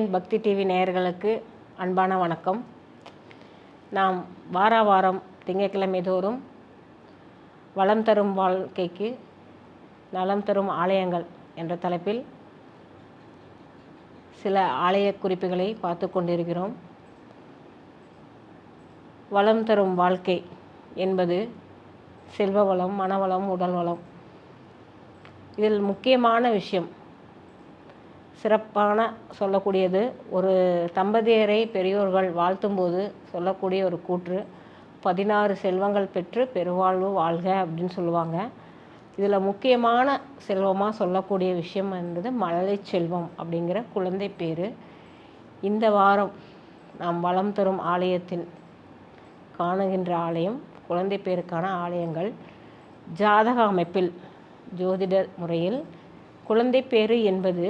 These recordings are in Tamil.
ஆன்லைன் பக்தி டிவி நேயர்களுக்கு அன்பான வணக்கம். நாம் வார வாரம் திங்கட்கிழமை தோறும் வளம் தரும் வாழ்க்கைக்கு நலம் தரும் ஆலயங்கள் என்ற தலைப்பில் சில ஆலய குறிப்புகளை பார்த்து கொண்டிருக்கிறோம். வளம் தரும் வாழ்க்கை என்பது செல்வ வளம் மனவளம் உடல் வளம். இதில் முக்கியமான விஷயம் சிறப்பான சொல்லக்கூடியது. ஒரு தம்பதியரை பெரியோர்கள் வாழ்த்தும்போது சொல்லக்கூடிய ஒரு கூற்று பதினாறு செல்வங்கள் பெற்று பெருவாழ்வு வாழ்க அப்படின்னு சொல்லுவாங்க. இதில் முக்கியமான செல்வமாக சொல்லக்கூடிய விஷயம் என்பது மழலை செல்வம் அப்படிங்கிற குழந்தை பேர். இந்த வாரம் நாம் வளம் தரும் ஆலயத்தின் காணுகின்ற ஆலயம் குழந்தை பேருக்கான ஆலயங்கள் ஜாதக அமைப்பில் ஜோதிடர் முறையில். குழந்தை பேரு என்பது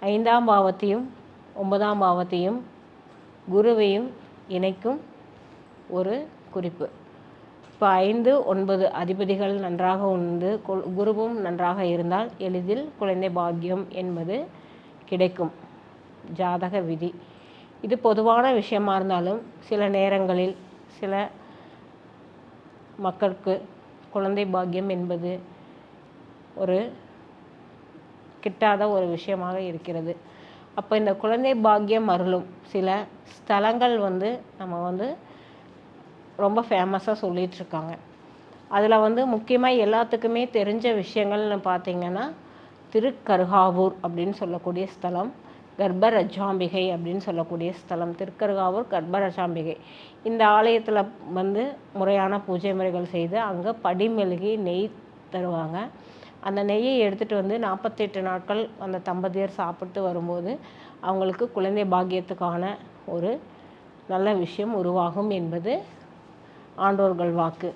ஐந்தாம் பாவத்தையும் ஒன்பதாம் பாவத்தையும் குருவையும் இணைக்கும் ஒரு குறிப்பு. இப்போ ஐந்து ஒன்பது அதிபதிகள் நன்றாக உண்டு குருவும் நன்றாக இருந்தால் எளிதில் குழந்தை பாக்கியம் என்பது கிடைக்கும். ஜாதக விதி. இது பொதுவான விஷயமா இருந்தாலும் சில நேரங்களில் சில மக்களுக்கு குழந்தை பாக்கியம் என்பது ஒரு கிட்டாத ஒரு விஷயமாக இருக்கிறது. அப்போ இந்த குழந்தை பாக்கியம் அருளும். சில ஸ்தலங்கள் வந்து நம்ம வந்து ரொம்ப ஃபேமஸாக சொல்லிகிட்ருக்காங்க அதில் வந்து முக்கியமாக எல்லாத்துக்குமே தெரிஞ்ச விஷயங்கள்னு பார்த்திங்கன்னா திருக்கருகாவூர் அப்படின்னு சொல்லக்கூடிய ஸ்தலம் கர்ப்பரஜாம்பிகை அப்படின்னு சொல்லக்கூடிய ஸ்தலம் திருக்கருகாவூர் கர்ப்பரஜாம்பிகை. இந்த ஆலயத்தில் வந்து முறையான பூஜை முறைகள் செய்து அங்கே படிமெழுகி நெய் தருவாங்க. அந்த நெய்யை எடுத்துகிட்டு வந்து நாற்பத்தெட்டு நாட்கள் அந்த தம்பதியர் சாப்பிட்டு வரும்போது அவங்களுக்கு குழந்தை பாக்கியத்துக்கான ஒரு நல்ல விஷயம் உருவாகும் என்பது ஆண்டோர்கள் வாக்கு.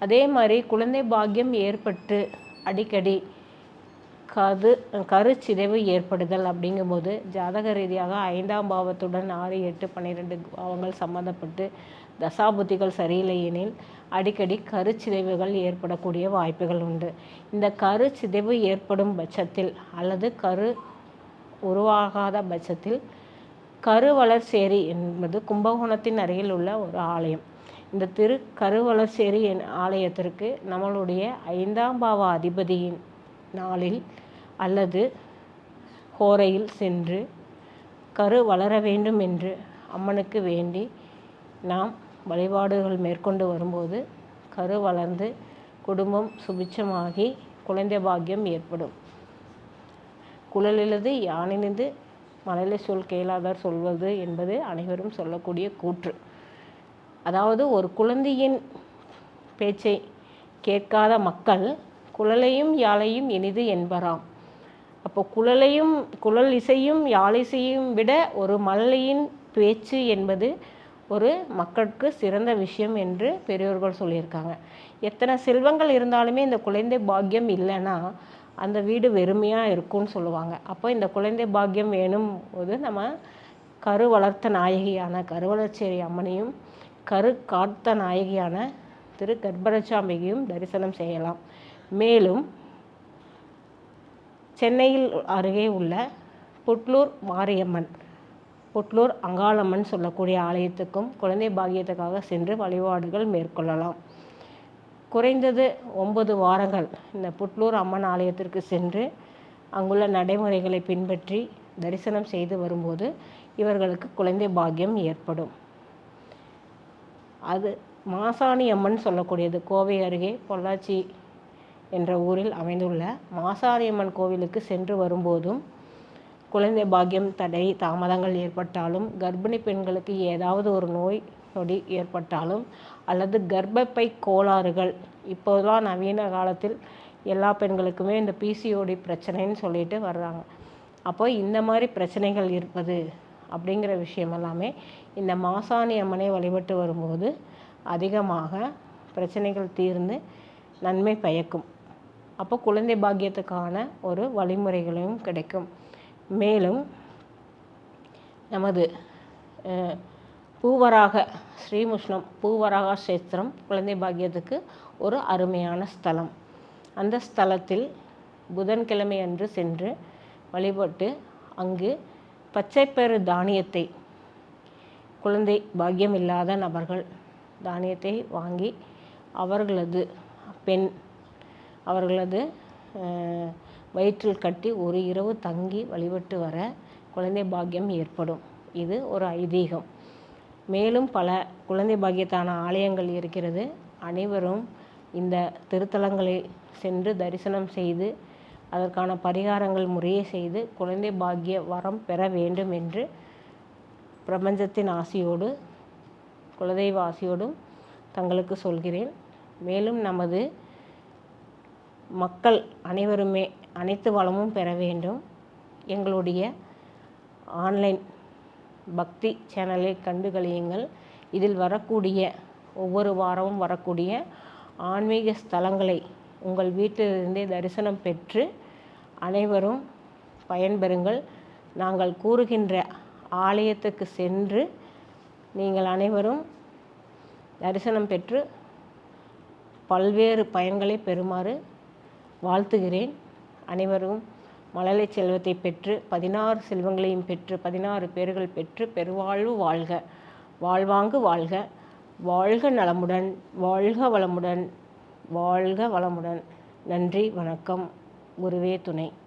அதே மாதிரி குழந்தை பாக்கியம் ஏற்பட்டு அடிக்கடி கது கருச்சிதைவு ஏற்படுதல் அப்படிங்கும்போது ஜாதக ரீதியாக ஐந்தாம் பாவத்துடன் ஆறு எட்டு பன்னிரெண்டு பாவங்கள் சம்மந்தப்பட்டு தசாபுத்திகள் சரியில்லை எனில் அடிக்கடி கருச்சிதைவுகள் ஏற்படக்கூடிய வாய்ப்புகள் உண்டு. இந்த கருச்சிதைவு ஏற்படும் பட்சத்தில் அல்லது கரு உருவாகாத பட்சத்தில் கருவளர்சேரி என்பது கும்பகோணத்தின் அருகில் உள்ள ஒரு ஆலயம். இந்த திரு கருவளர்சேரி என் ஆலயத்திற்கு நம்மளுடைய ஐந்தாம் பாவ அதிபதியின் நாளில் அல்லது ஹோரையில் சென்று கரு வளர வேண்டும் என்று அம்மனுக்கு வேண்டி நாம் வழிபாடுகள் மேற்கொண்டு வரும்போது கரு வளர்ந்து குடும்பம் சுபிட்சமாகி குழந்தை பாக்கியம் ஏற்படும். குழலிலது யானினது மழலை சொல் கேளாதார் சொல்வது என்பது அனைவரும் சொல்லக்கூடிய கூற்று. அதாவது ஒரு குழந்தையின் பேச்சை கேட்காத மக்கள் குழலையும் யாழையும் இனிது என்பராம். அப்போ குழலையும் குழல் இசையும் யாழிசையும் விட ஒரு மழலையின் பேச்சு என்பது ஒரு மக்களுக்கு சிறந்த விஷயம் என்று பெரியோர்கள் சொல்லியிருக்காங்க. எத்தனை செல்வங்கள் இருந்தாலுமே இந்த குழந்தை பாக்கியம் இல்லைன்னா அந்த வீடு வெறுமையாக இருக்கும்னு சொல்லுவாங்க. அப்போ இந்த குழந்தை பாக்கியம் வேணும் போது நம்ம கரு வளர்த்த நாயகியான கருவளச்சேரி அம்மனையும் கரு காத்த நாயகியான திரு கர்ப்பரச்சாம்பிகையும் தரிசனம் செய்யலாம். மேலும் சென்னையில் அருகே உள்ள புட்லூர் மாரியம்மன் புட்லூர் அங்காளம்மன் சொல்லக்கூடிய ஆலயத்துக்கும் குழந்தை பாக்கியத்துக்காக சென்று வழிபாடுகள் மேற்கொள்ளலாம். குறைந்தது ஒன்பது வாரங்கள் இந்த புட்லூர் அம்மன் ஆலயத்திற்கு சென்று அங்குள்ள நடைமுறைகளை பின்பற்றி தரிசனம் செய்து வரும்போது இவர்களுக்கு குழந்தை பாக்கியம் ஏற்படும். அது மாசாணி அம்மன் சொல்லக்கூடியது கோவை அருகே பொள்ளாச்சி என்ற ஊரில் அமைந்துள்ள மாசாரியம்மன் கோவிலுக்கு சென்று வரும்போதும் குழந்தை பாக்கியம் தடை தாமதங்கள் ஏற்பட்டாலும் கர்ப்பிணி பெண்களுக்கு ஏதாவது ஒரு நோய் நொடி ஏற்பட்டாலும் அல்லது கர்ப்பப்பை கோளாறுகள் இப்போதெல்லாம் நவீன காலத்தில் எல்லா பெண்களுக்குமே இந்த பிசிஓடி பிரச்சனைன்னு சொல்லிட்டு வர்றாங்க. அப்போ இந்த மாதிரி பிரச்சனைகள் இருப்பது அப்படிங்கிற விஷயம் எல்லாமே இந்த மாசாணி அம்மனை வழிபட்டு வரும்போது அதிகமாக பிரச்சனைகள் தீர்ந்து நன்மை பயக்கும். அப்போ குழந்தை பாக்கியத்துக்கான ஒரு வழிமுறைகளையும் கிடைக்கும். மேலும் நமது பூவராக ஸ்ரீமுஷ்ணம் பூவராக சேத்திரம் குழந்தை பாக்கியத்துக்கு ஒரு அருமையான ஸ்தலம். அந்த ஸ்தலத்தில் புதன்கிழமை அன்று சென்று வழிபட்டு அங்கு பச்சைப்பெரு தானியத்தை குழந்தை பாக்கியம் இல்லாத நபர்கள் தானியத்தை வாங்கி அவர்களது பெண் அவர்களது வயிற்றில் கட்டி ஒரு இரவு தங்கி வழிபட்டு வர குழந்தை பாக்கியம் ஏற்படும். இது ஒரு ஐதீகம். மேலும் பல குழந்தை பாக்கியத்தான ஆலயங்கள் இருக்கிறது. அனைவரும் இந்த திருத்தலங்களை சென்று தரிசனம் செய்து அதற்கான பரிகாரங்கள் முறையை செய்து குழந்தை பாக்கிய வரம் பெற வேண்டும் என்று பிரபஞ்சத்தின் ஆசியோடு குலதெய்வ ஆசியோடும் தங்களுக்கு சொல்கிறேன். மேலும் நமது மக்கள் அனைவருமே அனைத்து வளமும் பெற வேண்டும். எங்களுடைய ஆன்லைன் பக்தி சேனலை கண்டு கழியுங்கள். இதில் வரக்கூடிய ஒவ்வொரு வாரமும் வரக்கூடிய ஆன்மீக ஸ்தலங்களை உங்கள் வீட்டிலிருந்தே தரிசனம் பெற்று அனைவரும் பயன்பெறுங்கள். நாங்கள் கூறுகின்ற ஆலயத்துக்கு சென்று நீங்கள் அனைவரும் தரிசனம் பெற்று பல்வேறு பயன்களை பெறுமாறு வாழ்த்துகிறேன். அனைவரும் மழலை செல்வத்தை பெற்று பதினாறு செல்வங்களையும் பெற்று பதினாறு பேர்கள் பெற்று பெருவாழ்வு வாழ்க. வாழ்வாங்கு வாழ்க. வாழ்க நலமுடன் வாழ்க வளமுடன் வாழ்க வளமுடன். நன்றி வணக்கம். குருவே துணை.